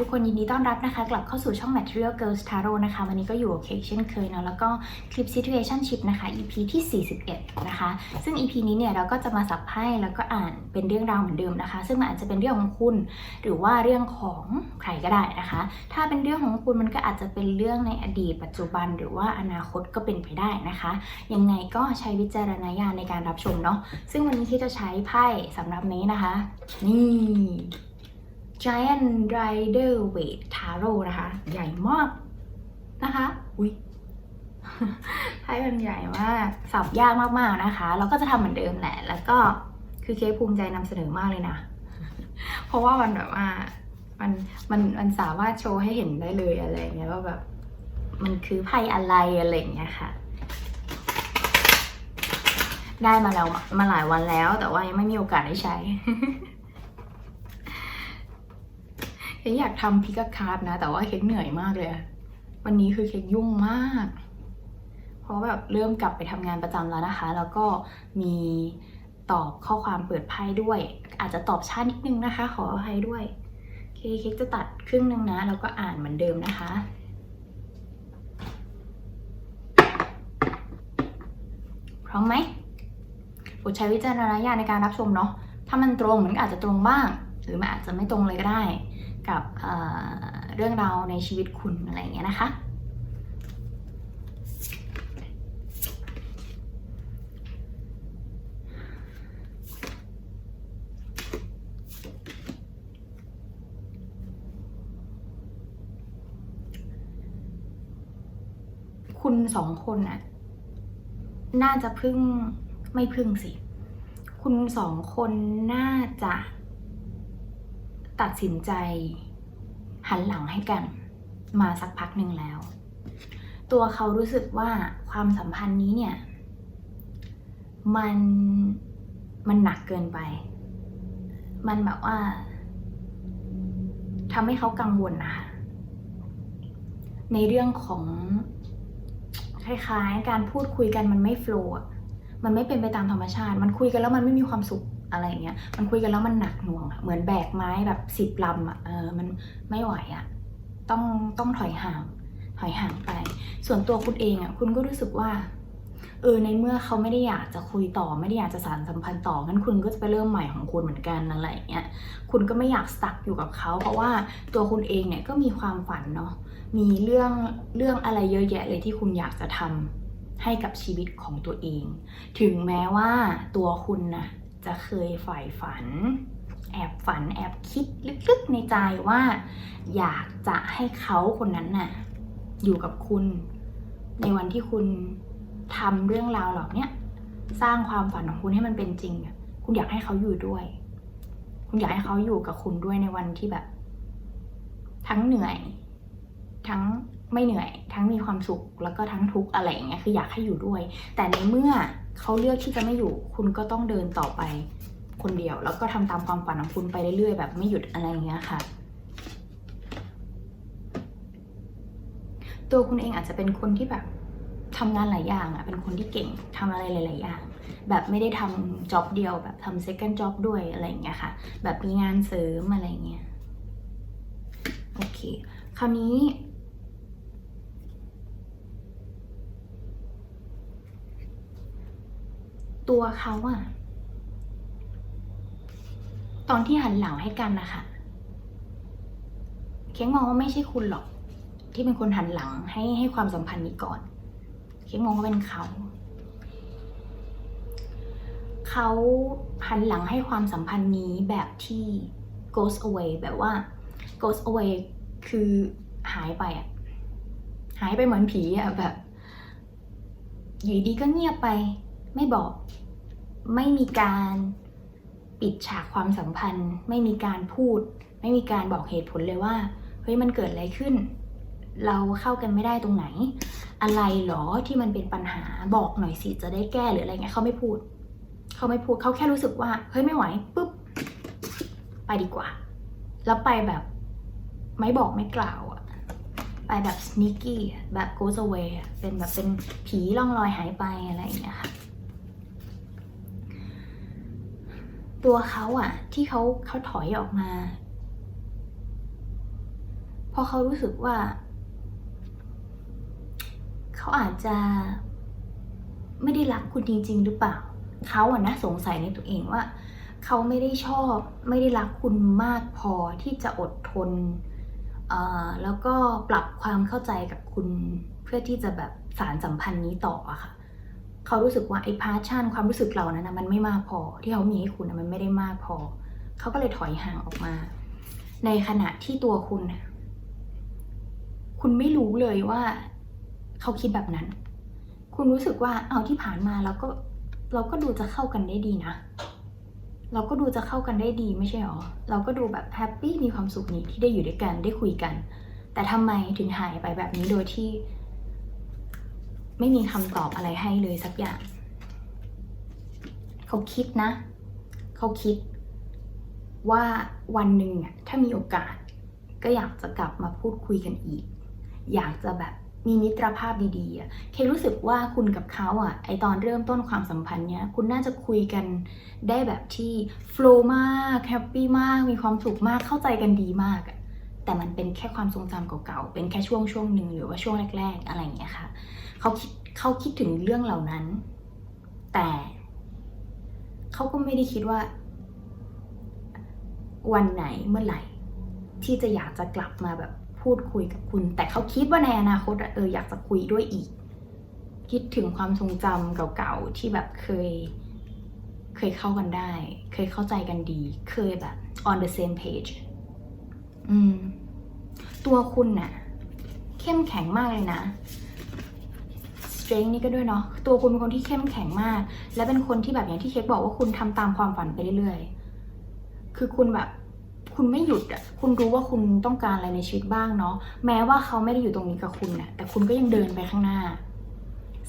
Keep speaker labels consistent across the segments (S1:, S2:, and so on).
S1: ทุกคนยินดีต้อนรับนะคะ กลับเข้าสู่ช่อง Material Girls Tarot นะคะ วันนี้ก็อยู่กับเคเช่นเคยเนาะแล้วก็คลิป Situationship นะคะ EP ที่ 41 นะคะ ซึ่ง EP นี้เนี่ยเราก็จะมาสับไพ่แล้วก็อ่านเป็นเรื่องราวเหมือนเดิมนะคะ ซึ่งมันอาจจะเป็นเรื่องของคุณ หรือว่าเรื่องของใครก็ได้นะคะ ถ้าเป็นเรื่องของคุณมันก็อาจจะเป็นเรื่องในอดีต ปัจจุบัน หรือว่าอนาคตก็เป็นไปได้นะคะ ยังไงก็ใช้วิจารณญาณในการรับชมเนาะซึ่งวันนี้ที่จะใช้ไพ่สำหรับนี้นะคะ นี่ Giant Rider Waite Tarot นะคะ ใหญ่มากนะคะ อุ้ยไพ่มันใหญ่มากสับยากมากๆนะคะ เราก็จะทำเหมือนเดิมแหละ แล้วก็คือเคกภูมิใจนำเสนอมากเลยนะ เพราะว่ามันแบบว่ามันมันมันสามารถโชว์ให้เห็นได้เลยอะไรเงี้ยว่าแบบ มันคือไพ่อะไรอะไรเงี้ยค่ะ ได้มาแล้วมาหลายวันแล้ว แต่ว่ายังไม่มีโอกาสได้ใช้ ค้กอยากทำพิกาคาร์ดนะ แต่ว่าเค้กเหนื่อยมากเลย วันนี้คือเค้กยุ่งมาก เพราะแบบเริ่มกลับไปทำงานประจำแล้วนะคะ แล้วก็มีตอบข้อความเปิดไพ่ด้วย อาจจะตอบช้านิดนึงนะคะ ขออภัยด้วยเคเค้กจะตัดครึ่งนึงนะ แล้วก็อ่านเหมือนเดิมนะคะ พร้อมไหมโปรดใช้วิจารณญาณในการรับชมเนาะถ้ามันตรงมันอาจจะตรงบ้าง หรือมันอาจจะไม่ตรงเลยก็ได้ กับเเรื่องราวในชีวิตคุณอะไรอย่างเงี้ยนะคะคุณสองคนน่ะ น่าจะพึ่งไม่พึ่งสิ คุณสองคนน่าจะ ตัดสินใจ หันหลังให้กัน มาสักพักหนึ่งแล้ว ตัวเขารู้สึกว่าความสัมพันธ์นี้เนี่ย มันมันหนักเกินไป มันแบบว่าทำให้เขากังวลนะคะในเรื่องของคล้ายๆ การพูดคุยกันมันไม่โฟล์อะมันไม่เป็นไปตามธรรมชาติ มันคุยกันแล้วมันไม่มีความสุข อะไรอย่างเงี้ยมันคุยกันแล้วมันหนักหน่วงอะเหมือนแบกไม้แบบสิบลำอะเออมันไม่ไหวอะต้องต้องถอยห่างถอยห่างไป ส่วนตัวคุณเองอะคุณก็รู้สึกว่าเออในเมื่อเขาไม่ได้อยากจะคุยต่อไม่ได้อยากจะสานสัมพันธ์ต่องั้นคุณก็จะไปเริ่มใหม่ของคุณเหมือนกันอะไรอย่างเงี้ยคุณก็ไม่อยากสตั๊กอยู่กับเขา เพราะว่าตัวคุณเองเนี่ยก็มีความฝันเนาะมีเรื่องเรื่องอะไรเยอะแยะเลยที่คุณอยากจะทำให้กับชีวิตของตัวเอง ถึงแม้ว่าตัวคุณนะ จะเคยใฝ่ฝัน แอบฝันแอบคิดลึกๆในใจว่า อยากจะให้เขาคนนั้นน่ะ อยู่กับคุณ ในวันที่คุณทำเรื่องราวเหล่าเนี้ยสร้างความฝันของคุณให้มันเป็นจริงคุณอยากให้เขาอยู่ด้วย คุณอยากให้เขาอยู่กับคุณด้วยในวันที่แบบ ทั้งเหนื่อย ทั้งไม่เหนื่อย ทั้งมีความสุขแล้วก็ทั้งทุกข์อะไรอย่างเงี้ยคืออยากให้อยู่ด้วย แต่ในเมื่อ เขาเลือกที่จะไม่อยู่ คุณก็ต้องเดินต่อไปคนเดียว แล้วก็ทำตามความฝันของคุณไปเรื่อยๆแบบไม่หยุดอะไรอย่างเงี้ยค่ะ ตัวคุณเองอาจจะเป็นคนที่แบบทำงานหลายอย่างอะเป็นคนที่เก่งทำอะไรหลาย ๆ อย่าง แบบไม่ได้ทำจ็อบเดียว แบบทำ second job ด้วยอะไรอย่างเงี้ยค่ะ แบบมีงานเสริมอะไรเงี้ย โอเค คราวนี้ ตัวเขาอะตอนที่หันหลังให้กันนะคะเค้กมองว่าไม่ใช่คุณหรอก ที่เป็นคนหันหลังให้ให้ความสัมพันธ์นี้ก่อน เค้กมองว่าเป็นเขาเขาหันหลังให้ความสัมพันธ์นี้แบบที่ goes away แบบว่า goes away คือหายไปอะหายไปเหมือนผีอะแบบ อยู่ดีก็เงียบไป ไม่บอก ไม่มีการปิดฉากความสัมพันธ์ ไม่มีการพูด ไม่มีการบอกเหตุผลเลยว่าเฮ้ยมันเกิดอะไรขึ้น เราเข้ากันไม่ได้ตรงไหน อะไรหรอที่มันเป็นปัญหาบอกหน่อยสิจะได้แก้หรืออะไรเงี้ยเขาไม่พูด เขาไม่พูดเขาแค่รู้สึกว่าเฮ้ยไม่ไหวปุ๊บไปดีกว่า แล้วไปแบบไม่บอกไม่กล่าวอะไปแบบ sneaky แบบ goes away เป็นแบบเป็นผีล่องลอยหายไปอะไรอย่างเงี้ยค่ะ ตัวเขาอะที่เขาเขาถอยออกมาเพราะเขารู้สึกว่า เขาอาจจะ ไม่ได้รักคุณจริง ๆ หรือเปล่าเขาอะนะสงสัยในตัวเองว่า เขาไม่ได้ชอบ ไม่ได้รักคุณมากพอที่จะอดทนเอ่อแล้วก็ปรับความเข้าใจกับคุณเพื่อที่จะแบบสารสัมพันธ์นี้ต่ออะค่ะ เขารู้สึกว่าไอ้พาชั่นความรู้สึกเรานั้นนะมันไม่มากพอที่เขามีให้คุณนะมันไม่ได้มากพอ เขาก็เลยถอยห่างออกมา ในขณะที่ตัวคุณน่ะคุณไม่รู้เลยว่า เขาคิดแบบนั้น คุณรู้สึกว่าเอาที่ผ่านมาเราก็เราก็ดูจะเข้ากันได้ดีนะ เราก็ดูจะเข้ากันได้ดีไม่ใช่หรอ เราก็ดูแบบแฮปปี้มีความสุขนี่ที่ได้อยู่ด้วยกันได้คุยกัน แต่ทำไมถึงหายไปแบบนี้โดยที่ ไม่มีคำตอบอะไรให้เลยสักอย่าง เขาคิดนะ เขาคิด ว่าวันหนึ่งถ้ามีโอกาส ก็อยากจะกลับมาพูดคุยกันอีก อยากจะแบบมีมิตรภาพดีๆอะเครู้สึกว่าคุณกับเขาอะ ไอตอนเริ่มต้นความสัมพันธ์เนี้ย คุณน่าจะคุยกันได้แบบที่โฟล์มากแฮปปี้มาก มีความสุขมาก เข้าใจกันดีมากอะแต่มันเป็นแค่ความทรงจำเก่าๆ เป็นแค่ช่วงช่วงหนึ่งหรือว่าช่วงแรก ๆ อะไรอย่างเงี้ยค่ะ เขาคิดเขาคิดถึงเรื่องเหล่านั้น แต่เขาก็ไม่ได้คิดว่า วันไหนเมื่อไหร่ ที่จะอยากจะกลับมาแบบพูดคุยกับคุณ แต่เขาคิดว่าในอนาคตเอออยากจะคุยด้วยอีก คิดถึงความทรงจำเก่าๆที่แบบเคยเคยเข้ากันได้ เคยเข้าใจกันดี เคยแบบ on the same page อืม ตัวคุณน่ะ เข้มแข็งมากเลยนะ strength นี่ก็ด้วยเนาะตัวคุณเป็นคนที่เข้มแข็งมาก และเป็นคนที่แบบอย่างที่เค้กบอกว่าคุณทำตามความฝันไปเรื่อยๆ คือคุณแบบคุณไม่หยุดอะ คุณรู้ว่าคุณต้องการอะไรในชีวิตบ้างเนาะ แม้ว่าเขาไม่ได้อยู่ตรงนี้กับคุณน่ะ แต่คุณก็ยังเดินไปข้างหน้า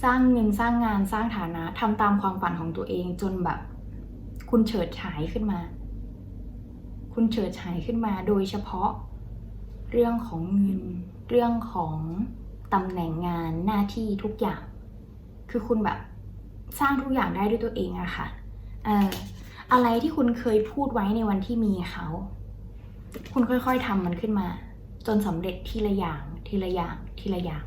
S1: สร้างเงินสร้างงานสร้างฐานะทำตามความฝันของตัวเองจนแบบ คุณเฉิดฉายขึ้นมา คุณเฉิดฉายขึ้นมา โดยเฉพาะเรื่องของเงิน เรื่องของ ตำแหน่งงานหน้าที่ทุกอย่าง คือคุณแบบสร้างทุกอย่างได้ด้วยตัวเองอะค่ะเอออะไรที่คุณเคยพูดไว้ในวันที่มีเขา คุณค่อยๆทำมันขึ้นมา จนสำเร็จทีละอย่าง ทีละอย่าง ทีละอย่าง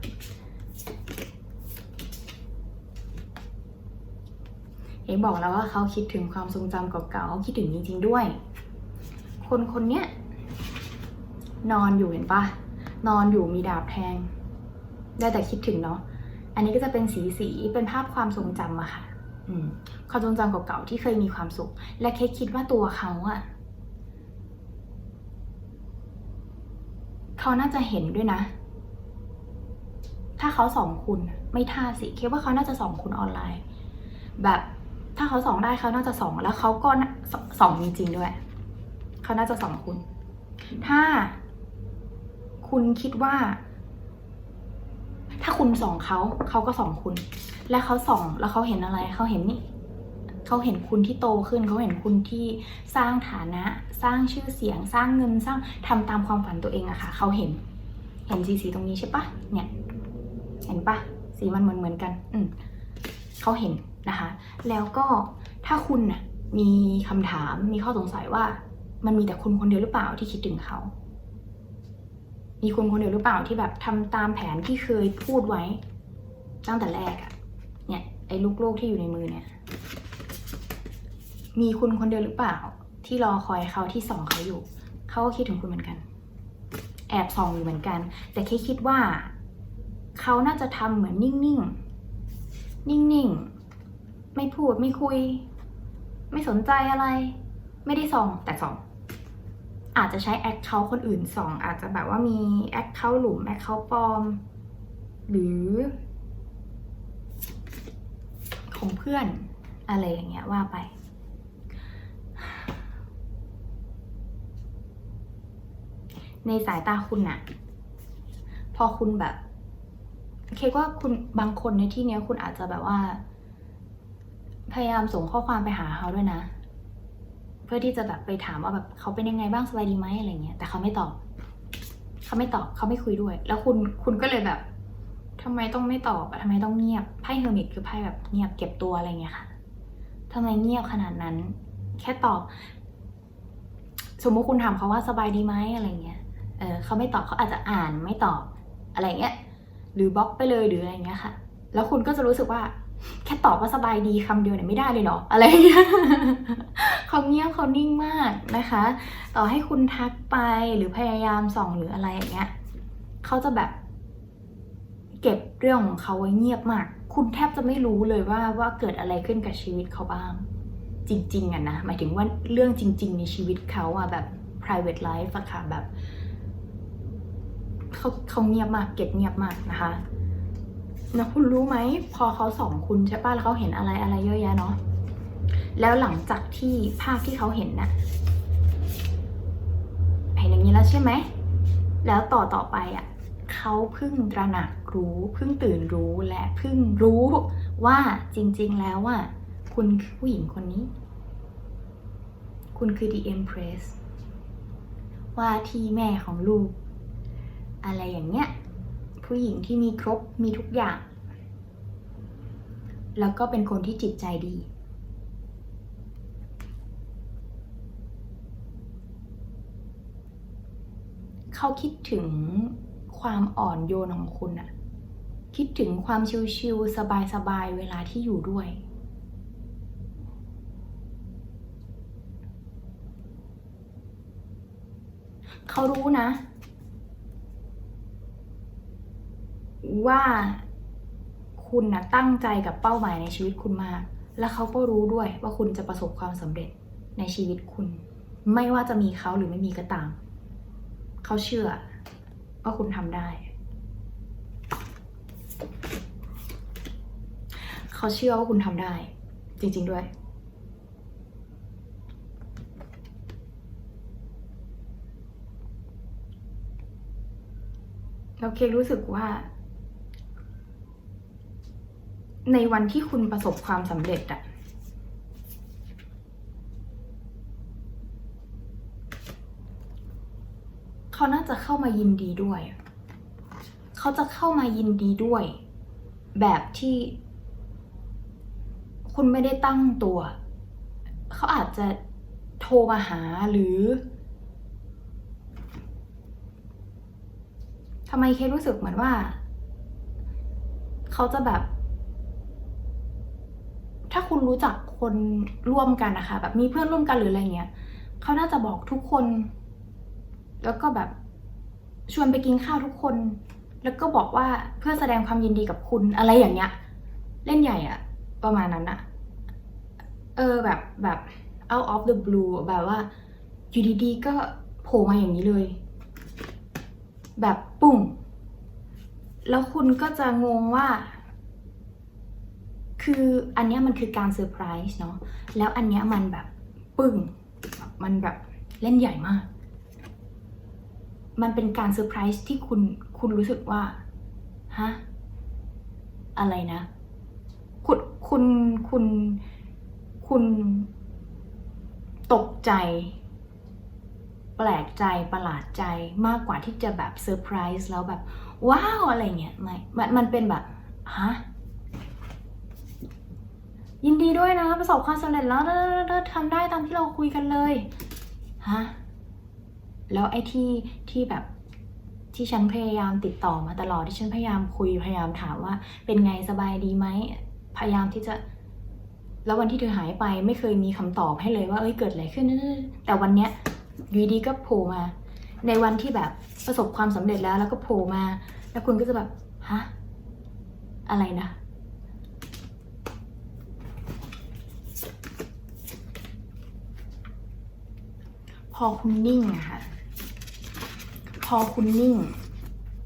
S1: เอกบอกแล้วว่าเขาคิดถึงความทรงจำเก่าๆเขาคิดถึงจริงๆด้วย คนคนเนี้ยนอนอยู่เห็นปะนอนอยู่มีดาบแทง ได้แต่คิดถึงเนาะ อันนี้ก็จะเป็นสีสีเป็นภาพความทรงจำอะค่ะความทรงจำเก่าๆที่เคยมีความสุข และเคคิดว่าตัวเขาอะเขาน่าจะเห็นด้วยนะ ถ้าเขาสองคุณไม่ท่าสิคิดว่าเขาน่าจะสองคุณออนไลน์ แบบถ้าเขาสองได้เขาน่าจะสองแล้วเขาก็สองจริงๆด้วย เขาน่าจะสองคุณ ถ้าคุณคิดว่า คุณส่องเขาเขาก็ส่องคุณ และเขาส่องแล้วเขาเห็นอะไรเขาเห็นนี่เขาเห็นคุณที่โตขึ้นเขาเห็นคุณที่สร้างฐานะ สร้างชื่อเสียง สร้างเงินสร้างทำตามความฝันตัวเองอะค่ะเขาเห็น เห็นสีสีตรงนี้ใช่ปะเนี่ย เห็นปะสีมันเหมือนเหมือนกัน อืมเขาเห็นนะคะ แล้วก็ถ้าคุณน่ะมีคำถามมีข้อสงสัยว่า มันมีแต่คุณคนเดียวหรือเปล่าที่คิดถึงเขา มีคุณคนเดียวหรือเปล่าที่แบบทำตามแผนที่เคยพูดไว้ ตั้งแต่แรกอะเนี่ยไอ้ลูกโลกที่อยู่ในมือเนี่ย มีคุณคนเดียวหรือเปล่า ที่รอคอยเขาที่ส่องเขาอยู่ เขาก็คิดถึงคุณเหมือนกัน แอบส่องอยู่เหมือนกัน แต่แค่คิดว่า เขาน่าจะทำเหมือนนิ่งๆ นิ่งๆ ไม่พูดไม่คุย ไม่สนใจอะไร ไม่ได้ส่องแต่ส่อง อาจจะใช้แอคเคาท์คนอื่นส่องอาจจะแบบว่ามีแอคเคาท์หลุมแอคเคาท์ปลอม หรือ ของเพื่อนอะไรอย่างเงี้ยว่าไป ในสายตาคุณน่ะพอคุณแบบเคกว่าคุณบางคนในที่เนี้ยคุณอาจจะแบบว่า พยายามส่งข้อความไปหาเขาด้วยนะ พื่อที่จะแบบไปถามว่าแบบเขาเป็นยังไงบ้างสบายดีไหมอะไรเงี้ยแต่เขาไม่ตอบเขาไม่ตอบเขาไม่คุยด้วย แล้วคุณคุณก็เลยแบบทำไมต้องไม่ตอบอะทำไมต้องเงียบไพ่เฮอร์มิตคือไพ่แบบเงียบเก็บตัวอะไรเงี้ยค่ะทำไมเงียบขนาดนั้น แค่ตอบ สมมติคุณถามเขาว่าสบายดีไหมอะไรเงี้ยเออเขาไม่ตอบเขาอาจจะอ่านไม่ตอบอะไรเงี้ยหรือบล็อกไปเลยหรืออะไรเงี้ยค่ะ แล้วคุณก็จะรู้สึกว่า แค่ตอบว่าสบายดีคำเดียวเนี่ยไม่ได้เลยเหรออะไรเงี้ยเขาเงียบเขานิ่งมากนะคะ ต่อให้คุณทักไปหรือพยายามส่องหรืออะไรอย่างเงี้ยเขาจะแบบ เก็บเรื่องของเขาไว้เงียบมาก คุณแทบจะไม่รู้เลยว่าว่าเกิดอะไรขึ้นกับชีวิตเขาบ้าง จริง ๆอะนะหมายถึงว่าเรื่องจริง ๆ ในชีวิตเขาอะแบบ private life อะค่ะแบบเขาเขาเงียบมากเก็บเงียบมากนะคะ แล้วคุณรู้ไหมพอเขาส่องคุณใช่ป่ะแล้วเขาเห็นอะไรอะไรเยอะแยะเนาะแล้วหลังจากที่ภาพที่เขาเห็นน่ะเห็นอย่างนี้แล้วใช่ไหม แล้วต่อต่อไปอะเขาเพิ่งตระหนักรู้เพิ่งตื่นรู้และเพิ่งรู้ว่าจริง ๆ แล้วอะคุณคือผู้หญิงคนนี้ คุณคือ The Empress ว่าที่แม่ของลูก อะไรอย่างเงี้ย ผู้หญิงที่มีครบมีทุกอย่าง แล้วก็เป็นคนที่จิตใจดี เขาคิดถึงความอ่อนโยนของคุณอะคิดถึงความชิวๆสบายๆเวลาที่อยู่ด้วยเขารู้นะ ว่าคุณนะตั้งใจกับเป้าหมายในชีวิตคุณมาก และเขาก็รู้ด้วยว่าคุณจะประสบความสำเร็จในชีวิตคุณ ไม่ว่าจะมีเขาหรือไม่มีก็ตาม เขาเชื่อว่าคุณทำได้ เขาเชื่อว่าคุณทำได้ จริง ๆด้วยเราเครู้สึกว่า ในวันที่คุณประสบความสำเร็จอะเขาน่าจะเข้ามายินดีด้วย เขาจะเข้ามายินดีด้วย แบบที่ คุณไม่ได้ตั้งตัว เขาอาจจะโทรมาหาหรือทำไมเครู้สึกเหมือนว่า เขาจะแบบ ถ้าคุณรู้จักคนร่วมกันนะคะ แบบมีเพื่อนร่วมกันหรืออะไรเงี้ยเขาน่าจะบอกทุกคน แล้วก็แบบชวนไปกินข้าวทุกคน แล้วก็บอกว่าเพื่อแสดงความยินดีกับคุณอะไรอย่างเงี้ย เล่นใหญ่อะประมาณนั้นอะเออแบบแบบ out of the blue แบบว่าอยู่ดีๆก็โผล่มาอย่างนี้เลย แบบปุ้งแล้วคุณก็จะงงว่า คืออันเนี้ยมันคือการเซอร์ไพรส์เนาะแล้วอันเนี้ยมันแบบปึ้งมันแบบเล่นใหญ่มาก มันเป็นการเซอร์ไพรส์ที่คุณคุณรู้สึกว่าฮะอะไรนะ คุณคุณคุณคุณตกใจ แปลกใจประหลาดใจมากกว่าที่จะแบบเซอร์ไพรส์แล้วแบบ ว้าว อะไรเงี้ยไม่มันมันเป็นแบบฮะ ยินดีด้วยนะ ประสบความสำเร็จแล้วทำได้ตามที่เราคุยกันเลยฮะแล้วไอ้ที่ที่แบบที่ฉันพยายามติดต่อมาตลอดที่ฉันพยายามคุยพยายามถามว่า เป็นไงสบายดีไหมพยายามที่จะแล้ววันที่เธอหายไปไม่เคยมีคำตอบให้เลยว่าเอ้ยเกิดอะไรขึ้น แต่วันเนี้ยอยู่ดีก็โผล่มา ในวันที่แบบประสบความสำเร็จแล้วแล้วก็โผล่มา แล้วคุณก็จะแบบฮะอะไรนะ พ อคุณนิ่งอะค่ะ พอคุณนิ่ง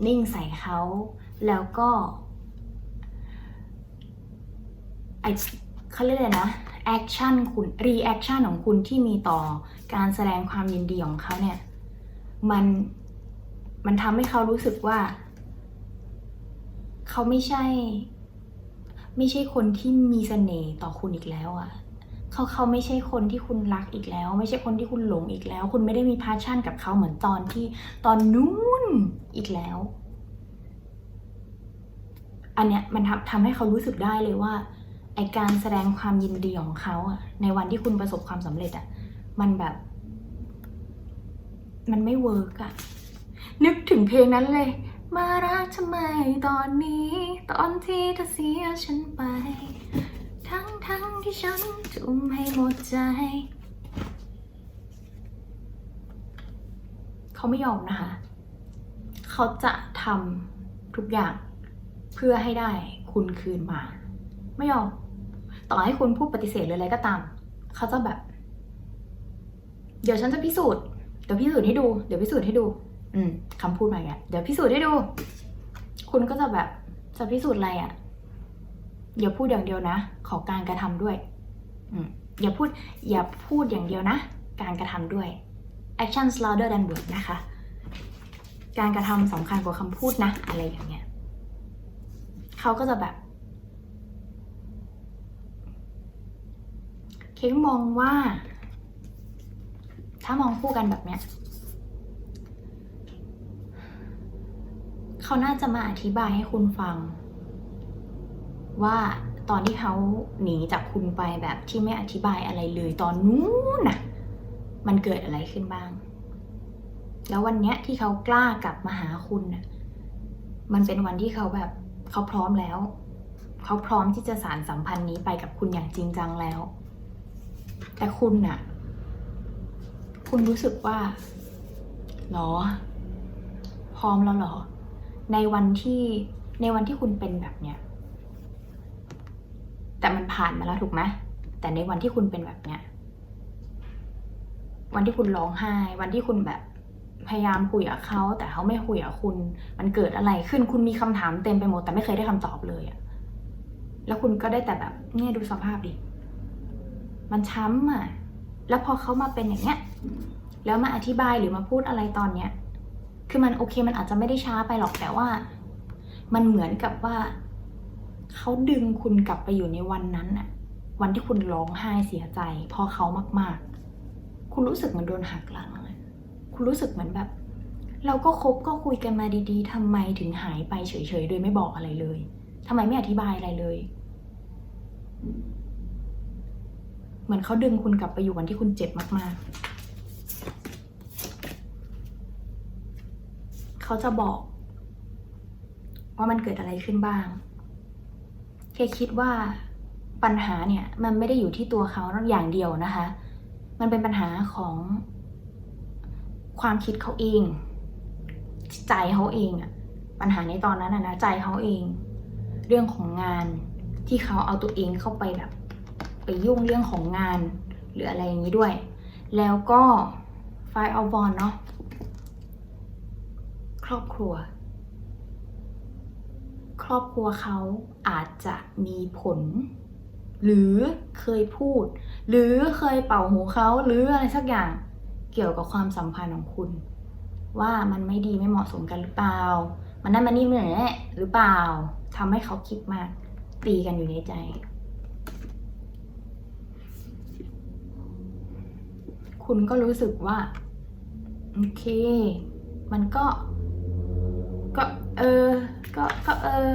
S1: นิ่งใส่เขาแล้วก็ไอเขาเรียกอะไรนะแอคชั่นคุณรีแอคชั่นของคุณที่มีต่อการแสดงความยินดีของเขาเนี่ยมันมันทำให้เขารู้สึกว่า เขาไม่ใช่ ไม่ใช่คนที่มีเสน่ห์ต่อคุณอีกแล้วอะ เขาเขาไม่ใช่คนที่คุณรักอีกแล้ว ไม่ใช่คนที่คุณหลงอีกแล้ว คุณไม่ได้มีพาชั่นกับเขาเหมือนตอนที่ตอนนู้นอีกแล้ว อันเนี้ยมันทำทำให้เขารู้สึกได้เลยว่าไอการแสดงความยินดีของเขาอะในวันที่คุณประสบความสำเร็จอะมันแบบ มันไม่เวิร์กอะนึกถึงเพลงนั้นเลย มารักทำไมตอนนี้ ตอนที่เธอเสียฉันไป ทั้งที่ฉันทุ่มให้หมดใจ เขาไม่ยอมนะคะ เขาจะทำทุกอย่างเพื่อให้ได้คุณคืนมา ไม่ยอม ต่อให้คุณพูดปฏิเสธหรืออะไรก็ตาม เขาจะแบบ เดี๋ยวฉันจะพิสูจน์ เดี๋ยวพิสูจน์ให้ดู เดี๋ยวพิสูจน์ให้ดู อืมคำพูดมาอย่างเงี้ย เดี๋ยวพิสูจน์ให้ดู คุณก็จะแบบจะพิสูจน์อะไรอะ่ะ อย่าพูดอย่างเดียวนะ ขอการกระทำด้วยอย่าพูดอย่าพูดอย่างเดียวนะ การกระทำด้วย actions louder than words นะคะ การกระทำสำคัญกว่าคำพูดนะ อะไรอย่างเงี้ยเขาก็จะแบบ เค้กมองว่า ถ้ามองคู่กันแบบเนี้ยเขาน่าจะมาอธิบายให้คุณฟัง ว่าตอนที่เขาหนีจากคุณไปแบบที่ไม่อธิบายอะไรเลยตอนนู้นน่ะ มันเกิดอะไรขึ้นบ้าง แล้ววันเนี้ยที่เขากล้ากลับมาหาคุณน่ะ มันเป็นวันที่เขาแบบเขาพร้อมแล้ว เขาพร้อมที่จะสารสัมพันธ์นี้ไปกับคุณอย่างจริงจังแล้ว แต่คุณน่ะ คุณรู้สึกว่าหรอ พร้อมแล้วเหรอ ในวันที่ในวันที่คุณเป็นแบบเนี้ย แต่มันผ่านมาแล้วถูกไหมแต่ในวันที่คุณเป็นแบบเนี้ยวันที่คุณร้องไห้ วันที่คุณแบบพยายามคุยกับเขาแต่เขาไม่คุยกับคุณ มันเกิดอะไรขึ้นคุณมีคำถามเต็มไปหมด แต่ไม่เคยได้คำตอบเลยอะแล้วคุณก็ได้แต่แบบเนี่ยดูสภาพดิมันช้ำอะแล้วพอเขามาเป็นอย่างเนี้ย แล้วมาอธิบายหรือมาพูดอะไรตอนเนี้ย คือมันโอเคมันอาจจะไม่ได้ช้าไปหรอกแต่ว่า มันเหมือนกับว่า เขาดึงคุณกลับไปอยู่ในวันนั้นอะวันที่คุณร้องไห้เสียใจ เพราะเขามาก ๆ คุณรู้สึกเหมือนโดนหักหลังคุณรู้สึกเหมือนแบบ เราก็คบก็คุยกันมาดีๆทำไมถึงหายไปเฉยๆ โดยไม่บอกอะไรเลยทำไมไม่อธิบายอะไรเลย เหมือนเขาดึงคุณกลับไปอยู่วันที่คุณเจ็บมาก ๆ เขาจะบอกว่ามันเกิดอะไรขึ้นบ้าง เคคิดว่าปัญหาเนี่ยมันไม่ได้อยู่ที่ตัวเขาอย่างเดียวนะคะ มันเป็นปัญหาของความคิดเขาเอง ใจเขาเองอะปัญหาในตอนนั้นอะนะใจเขาเอง เรื่องของงานที่เขาเอาตัวเองเข้าไปแบบไปยุ่งเรื่องของงานหรืออะไรอย่างนี้ด้วย แล้วก็ไฟเอาบอลเนาะครอบครัว ครอบครัวเขา อาจจะมีผล หรือเคยพูด หรือเคยเป่าหูเขาหรืออะไรสักอย่างเกี่ยวกับความสัมพันธ์ของคุณ ว่ามันไม่ดีไม่เหมาะสมกันหรือเปล่า มันนั่นมันนี่เหมือนหรือเปล่าทำให้เขาคิดมาก ตีกันอยู่ในใจ คุณก็รู้สึกว่าโอเค มันก็ ก็เออ ก็ก็เออ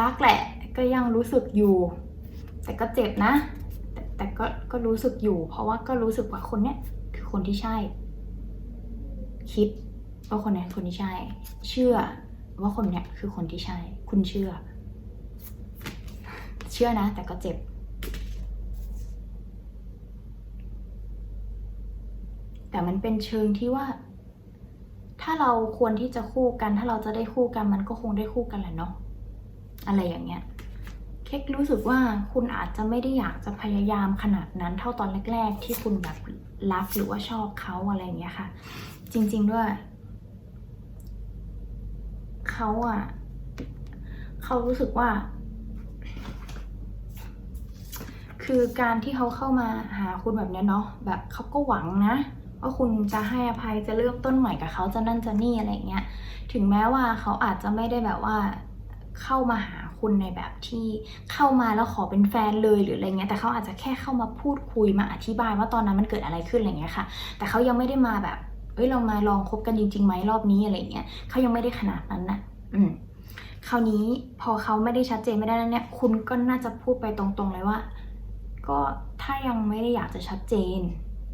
S1: รักแหละ ก็ยังรู้สึกอยู่ แต่ก็เจ็บนะ แต่แต่ก็ก็รู้สึกอยู่ เพราะว่าก็รู้สึกว่าคนเนี้ยคือคนที่ใช่ คิดว่าคนเนี้ยคนที่ใช่ เชื่อว่าคนเนี้ยคือคนที่ใช่ คุณเชื่อ เชื่อนะ แต่ก็เจ็บแต่มันเป็นเชิงที่ว่า ถ้าเราควรที่จะคู่กัน ถ้าเราจะได้คู่กันมันก็คงได้คู่กันแหละเนาะ อะไรอย่างเงี้ยเค้กรู้สึกว่าคุณอาจจะไม่ได้อยากจะพยายามขนาดนั้นเท่าตอนแรก ๆ ที่คุณแบบรักหรือว่าชอบเขาอะไรอย่างเงี้ยค่ะ จริง ๆด้วยเขาอะเขารู้สึกว่า คือการที่เขาเข้ามาหาคุณแบบเนี้ยเนาะแบบเขาก็หวังนะว่าคุณจะให้อภัยจะเริ่มต้นใหม่กับเขาจะนั่นจะนี่อะไรเงี้ย ถึงแม้ว่าเขาอาจจะไม่ได้แบบว่า เข้ามาหาคุณในแบบที่เข้ามาแล้วขอเป็นแฟนเลยหรืออะไรเงี้ยแต่เขาอาจจะแค่เข้ามาพูดคุยมาอธิบายว่าตอนนั้นมันเกิดอะไรขึ้นอะไรเงี้ยค่ะ แต่เขายังไม่ได้มาแบบเอ้ยเรามาลองคบกันจริงๆไหมรอบนี้อะไรเงี้ยเขายังไม่ได้ขนาดนั้นนะอืมคราวนี้พอเขาไม่ได้ชัดเจนไม่ได้แล้วเนี่ยคุณก็น่าจะพูดไปตรงๆเลยว่า ก็ถ้ายังไม่ได้อยากจะชัดเจน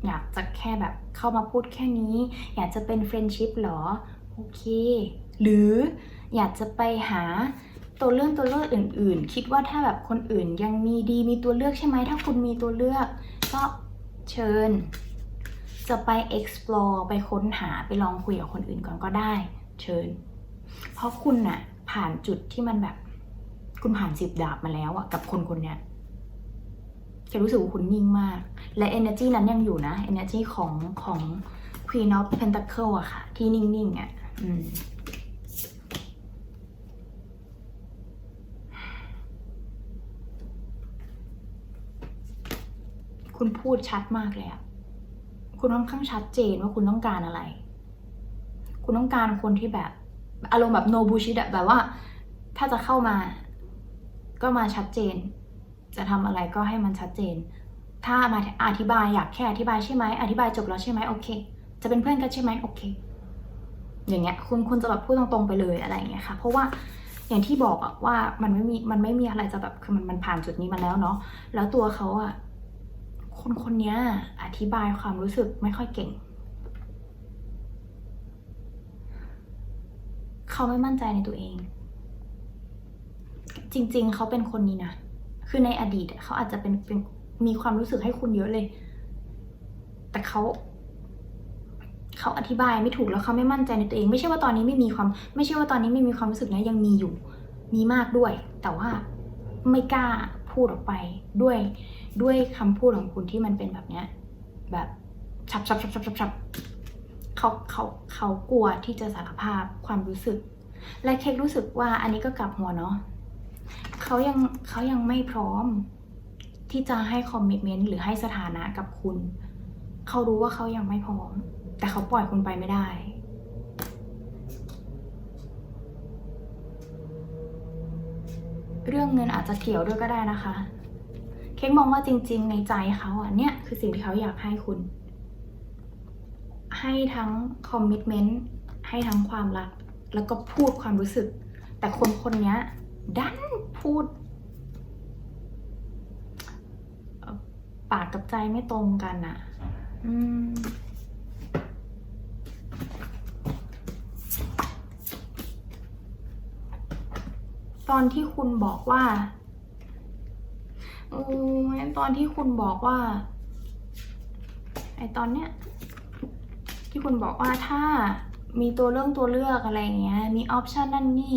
S1: อยากจะแค่แบบเข้ามาพูดแค่นี้ อยากจะเป็นเฟรนด์ชิพหรอโอเค หรืออยากจะไปหา ตัวเรื่องตัวเลือกอื่น ๆ คิดว่าถ้าแบบคนอื่นยังมีดีมีตัวเลือกใช่ไหมถ้าคุณมีตัวเลือก ก็เชิญ จะไป explore ไปค้นหาไปลองคุยกับคนอื่นก่อนก็ได้ เชิญ เพราะคุณน่ะ ผ่านจุดที่มันแบบ คุณผ่านสิบดาบมาแล้วอะกับคนคนเนี้ยแกรู้สึกว่าคุณนิ่งมาก และ energy นั้นยังอยู่นะ energy ของของ Queen of Pentacle อะค่ะ ที่นิ่งๆอะอืม คุณพูดชัดมากเลยอะคุณค่อนข้างชัดเจนว่าคุณต้องการอะไร คุณต้องการคนที่แบบ อารมณ์แบบ no bullshit อะแบบว่า ถ้าจะเข้ามา ก็มาชัดเจน จะทำอะไรก็ให้มันชัดเจน ถ้ามาอธิบายอยากแค่อธิบายใช่ไหมอธิบายจบแล้วใช่ไหมโอเค จะเป็นเพื่อนกันใช่ไหมโอเค อย่างเงี้ย คุณคุณจะแบบพูดตรงๆไปเลยอะไรอย่างเงี้ยค่ะ เพราะว่าอย่างที่บอกอะว่ามันไม่มีมันไม่มีอะไรจะแบบคือมันมันผ่านจุดนี้มาแล้วเนาะแล้วตัวเขาอะ คนคนนี้อธิบายความรู้สึกไม่ค่อยเก่ง เขาไม่มั่นใจในตัวเอง จริง ๆ เขาเป็นคนนี้นะ คือในอดีตเขาอาจจะเป็นเป็นมีความรู้สึกให้คุณเยอะเลย แต่เขาเขาอธิบายไม่ถูกแล้วเขาไม่มั่นใจในตัวเอง ไม่ใช่ว่าตอนนี้ไม่มีความ ไม่ใช่ว่าตอนนี้ไม่มีความรู้สึกนะยังมีอยู่ มีมากด้วย แต่ว่าไม่กล้าพูดออกไปด้วย ด้วยคำพูดของคุณที่มันเป็นแบบเนี้ยแบบฉับฉับฉับฉับฉับฉับเขาเขาเขากลัวที่จะสารภาพความรู้สึก และเค้กรู้สึกว่าอันนี้ก็กลับหัวเนาะเขายังเขายังไม่พร้อมที่จะให้คอมมิชเมนต์หรือให้สถานะกับคุณ เขารู้ว่าเขายังไม่พร้อม แต่เขาปล่อยคุณไปไม่ได้เรื่องเงินอาจจะเกี่ยวด้วยก็ได้นะคะ เค้กมองว่าจริง ๆ ในใจเขาอะเนี่ยคือสิ่งที่เขาอยากให้คุณ ให้ทั้งคอมมิชเมนต์ให้ทั้งความรัก แล้วก็พูดความรู้สึก แต่คนคนนี้ดันพูด ปากกับใจไม่ตรงกันอะ อืมตอนที่คุณบอกว่า โอ้ยตอนที่คุณบอกว่า ไอตอนเนี้ย ที่คุณบอกว่าถ้ามีตัวเรื่องตัวเลือกอะไรเงี้ย มีออปชันนั่นนี่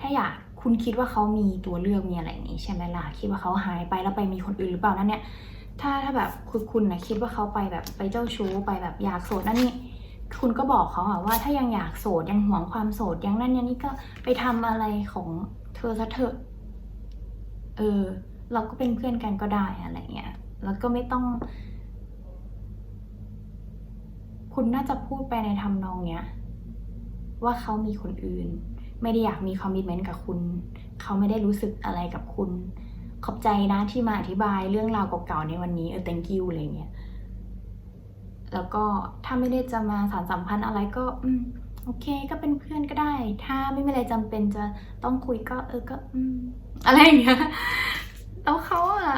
S1: ถ้าอยากคุณคิดว่าเขามีตัวเลือกมีอะไรนี้ใช่ไหมล่ะ คิดว่าเขาหายไปแล้วไปมีคนอื่นหรือเปล่านั่นเนี่ย ถ้าถ้าแบบคุณคุณนะคิดว่าเขาไปแบบไปเจ้าชู้ไปแบบอยากโสดนั่นนี่คุณก็บอกเขาอะว่าถ้ายังอยากโสดยังหวงความโสดยังนั่นยังนี่ก็ไปทำอะไรของเธอซะเถอะ เออ เราก็เป็นเพื่อนกันก็ได้อะไรเงี้ยแล้วก็ไม่ต้อง คุณน่าจะพูดไปในทำนองเนี้ย ว่าเขามีคนอื่น ไม่ได้อยากมีคอมมิชเมนต์กับคุณ เขาไม่ได้รู้สึกอะไรกับคุณ ขอบใจนะที่มาอธิบายเรื่องราวเก่าๆในวันนี้เออ thank you อะไรเงี้ยแล้วก็ถ้าไม่ได้จะมาสารสัมพันธ์อะไรก็ อืมโอเค ก็เป็นเพื่อนก็ได้ ถ้าไม่มีอะไรจำเป็นจะต้องคุยก็ เออก็ อืม อะไรอย่างเงี้ย แล้วเขาอะ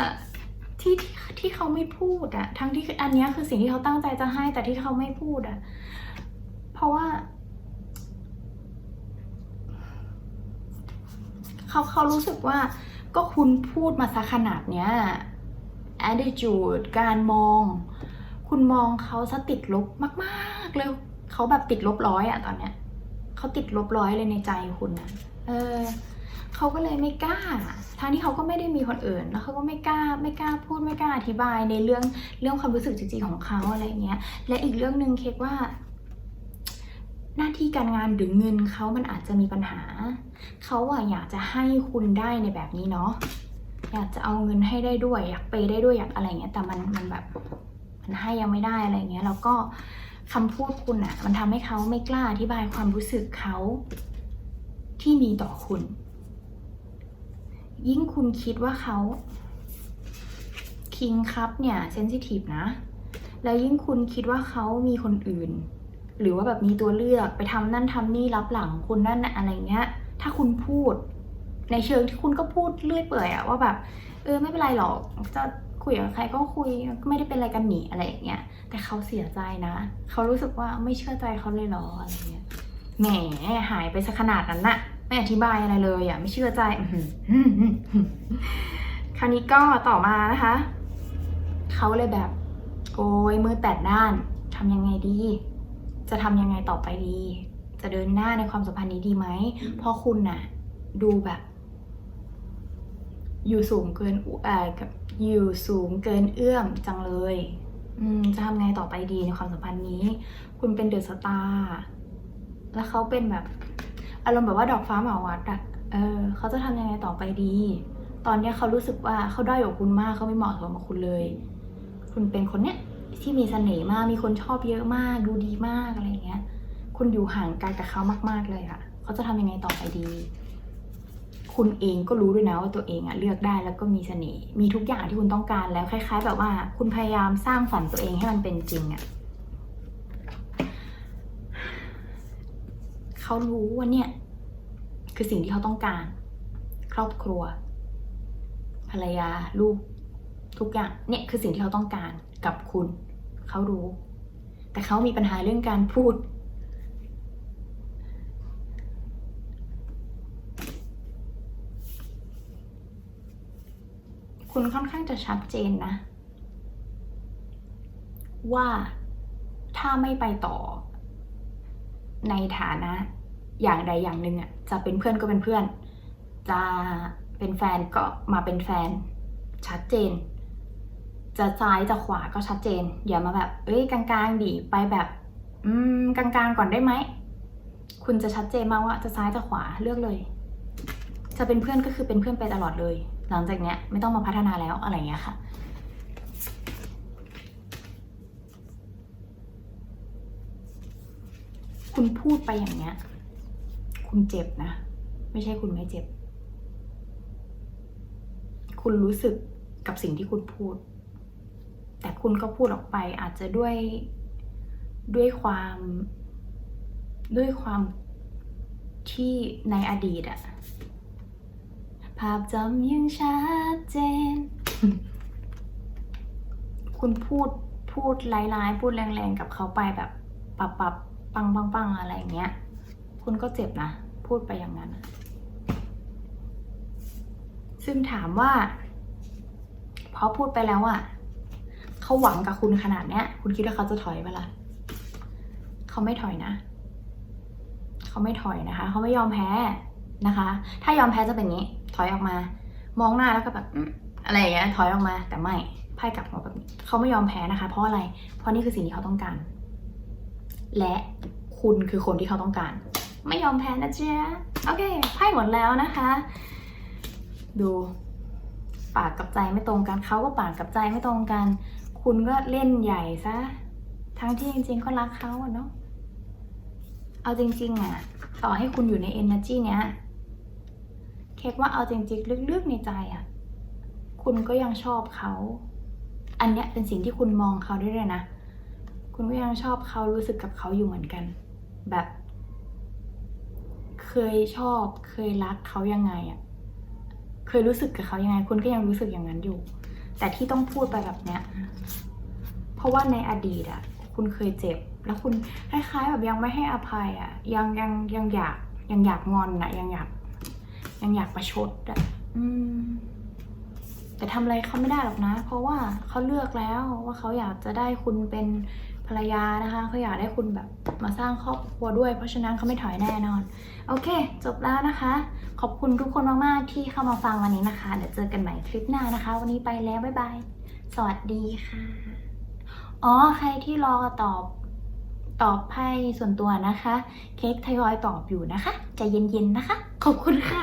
S1: ที่ที่เขาไม่พูดอะทั้งที่อันนี้คือสิ่งที่เขาตั้งใจจะให้ แต่ที่เขาไม่พูดอะเพราะว่า เขาเขารู้สึกว่า ก็คุณพูดมาซะขนาดเนี้ย attitude การมอง คุณมองเขาซะติดลบมากๆเลยเขาแบบติดลบร้อยอะตอนเนี้ยเขาติดลบร้อยเลยในใจคุณนะเออ เขาก็เลยไม่กล้าทั้งที่เขาก็ไม่ได้มีคนอื่นแล้วเขาก็ไม่กล้าไม่กล้าพูดไม่กล้าอธิบายในเรื่องเรื่องความรู้สึกจริงๆของเขาอะไรเงี้ย และอีกเรื่องหนึ่งเค้กว่า หน้าที่การงานหรือเงินเขามันอาจจะมีปัญหาเขาอะอยากจะให้คุณได้ในแบบนี้เนาะอยากจะเอาเงินให้ได้ด้วยอยากเปได้ด้วยอยากอะไรเงี้ยแต่มันมันแบบมันให้ยังไม่ได้อะไรเงี้ยแล้วก็คำพูดคุณอะมันทำให้เขาไม่กล้าอธิบายความรู้สึกเขาที่มีต่อคุณ ยิ่งคุณคิดว่าเขาคิงครับเนี่ยเซนซิทีฟนะ แล้วยิ่งคุณคิดว่าเขามีคนอื่น หรือว่าแบบมีตัวเลือกไปทำนั่นทำนี่รับหลังคุณนั่นน่ะอะไรเงี้ย ถ้าคุณพูด ในเชิงที่คุณก็พูดเลื่อยเปื่อยอะว่าแบบ เออไม่เป็นไรหรอกจะคุยกับใครก็คุยไม่ได้เป็นอะไรกันหนีอะไรอย่างเงี้ยแต่เขาเสียใจนะ เขารู้สึกว่าไม่เชื่อใจเขาเลยหรออะไรเงี้ยแหมหายไปซะขนาดนั้นน่ะ ไม่อธิบายอะไรเลยอะไม่เชื่อใจอื้อหือคราวนี้ก็ต่อมานะคะ เขาเลยแบบ โอ้ยมือแปดด้านทำยังไงดี จะทำยังไงต่อไปดี จะเดินหน้าในความสัมพันธ์นี้ดีไหมเพราะคุณน่ะ ดูแบบ อยู่สูงเกินอุเอ่อกับอยู่สูงเกินเอื้อมจังเลย อืม จะทำไงต่อไปดีในความสัมพันธ์นี้ คุณเป็นเดอะสตาร์แล้วเขาเป็นแบบ อารมณ์แบบว่าดอกฟ้าหมาวัดอะเออเขาจะทำยังไงต่อไปดี ตอนเนี้ยเขารู้สึกว่าเขาด้อยกว่าคุณมากเขาไม่เหมาะสมกับคุณเลย คุณเป็นคนเนี้ยที่มีเสน่ห์มากมีคนชอบเยอะมากดูดีมากอะไรเงี้ย คุณอยู่ห่างไกลจากเขามาก ๆเลยอะเขาจะทำยังไงต่อไปดี คุณเองก็รู้ด้วยนะว่าตัวเองอะเลือกได้แล้วก็มีเสน่ห์มีทุกอย่างที่คุณต้องการแล้วคล้าย ๆ แบบว่า คุณพยายามสร้างฝันตัวเองให้มันเป็นจริงอะ เขารู้ว่าเนี่ย คือสิ่งที่เขาต้องการ ครอบครัว ภรรยาลูก ทุกอย่างเนี่ยคือสิ่งที่เขาต้องการกับคุณ เขารู้ แต่เขามีปัญหาเรื่องการพูด คุณค่อนข้างจะชัดเจนนะ ว่าถ้าไม่ไปต่อในฐานะ อย่างใดอย่างหนึ่งอะจะเป็นเพื่อนก็เป็นเพื่อน จะเป็นแฟนก็มาเป็นแฟนชัดเจน จะซ้ายจะขวาก็ชัดเจน อย่ามาแบบเอ้ยกลางๆดิไปแบบ อืมกลางๆก่อนได้ไหมคุณจะชัดเจนมากว่าจะซ้ายจะขวาเลือกเลย จะเป็นเพื่อนก็คือเป็นเพื่อนไปตลอดเลย หลังจากเนี้ยไม่ต้องมาพัฒนาแล้วอะไรเงี้ยค่ะ คุณพูดไปอย่างเนี้ย คุณเจ็บนะ ไม่ใช่คุณไม่เจ็บ คุณรู้สึกกับสิ่งที่คุณพูด แต่คุณก็พูดออกไปอาจจะด้วยด้วยความด้วยความที่ในอดีตอะภาพจำยังชัดเจน คุณพูดพูดร้ายๆ พูดแรงๆ กับเขาไปแบบปับปับปังปังปังอะไรอย่างเงี้ย คุณก็เจ็บนะ พูดไปอย่างนั้น ซึ่งถามว่าพอพูดไปแล้วอะเขาหวังกับคุณขนาดเนี้ย คุณคิดว่าเขาจะถอยเปล่ะเขาไม่ถอยนะ เขาไม่ถอยนะคะ เขาไม่ยอมแพ้นะคะ ถ้ายอมแพ้จะเป็นอย่างนี้ ถอยออกมา มองหน้าแล้วก็แบบอะไรอย่างเงี้ย ถอยออกมา แต่ไม่ ไพ่กลับมาแบบเขาไม่ยอมแพ้นะคะ เพราะอะไร เพราะนี่คือสิ่งที่เขาต้องการ และคุณคือคนที่เขาต้องการ ไม่ยอมแพ้นะเจ๊ะโอเคไพ่หมดแล้วนะคะ ดูปากกับใจไม่ตรงกันเขาก็ปากกับใจไม่ตรงกัน คุณก็เล่นใหญ่ซะทั้งที่จริง ๆ ก็รักเขาเนาะเอาจริง ๆอะต่อให้คุณอยู่ใน energy เนี้ยเค้กว่าเอาจริง ๆ ลึกๆในใจอะคุณก็ยังชอบเขาอันเนี้ยเป็นสิ่งที่คุณมองเขาได้เลยนะ คุณก็ยังชอบเขารู้สึกกับเขาอยู่เหมือนกัน แบบ เคยชอบเคยรักเขายังไงอะเคยรู้สึกกับเขายังไง คุณก็ยังรู้สึกอย่างนั้นอยู่ แต่ที่ต้องพูดไปแบบเนี้ย เพราะว่าในอดีตอะคุณเคยเจ็บ แล้วคุณคล้ายๆแบบยังไม่ให้อภัยอะยังยังยังอยากยังอยากงอนอะยังอยากยังอยากประชดอะอืมแต่ทำอะไรเขาไม่ได้หรอกนะ เพราะว่าเขาเลือกแล้วว่าเขาอยากจะได้คุณเป็น ภรรยานะคะเขาอยากได้คุณแบบมาสร้างครอบครัวด้วย เพราะฉะนั้นเขาไม่ถอยแน่นอน โอเค จบแล้วนะคะ ขอบคุณทุกคนมาก ๆ ที่เข้ามาฟังวันนี้นะคะ เดี๋ยวเจอกันใหม่คลิปหน้านะคะ วันนี้ไปแล้ว บ๊ายบาย สวัสดีค่ะ อ๋อ ใครที่รอตอบตอบให้ส่วนตัวนะคะ เค้กทยอยตอบอยู่นะคะ ใจเย็น ๆ นะคะ ขอบคุณค่ะ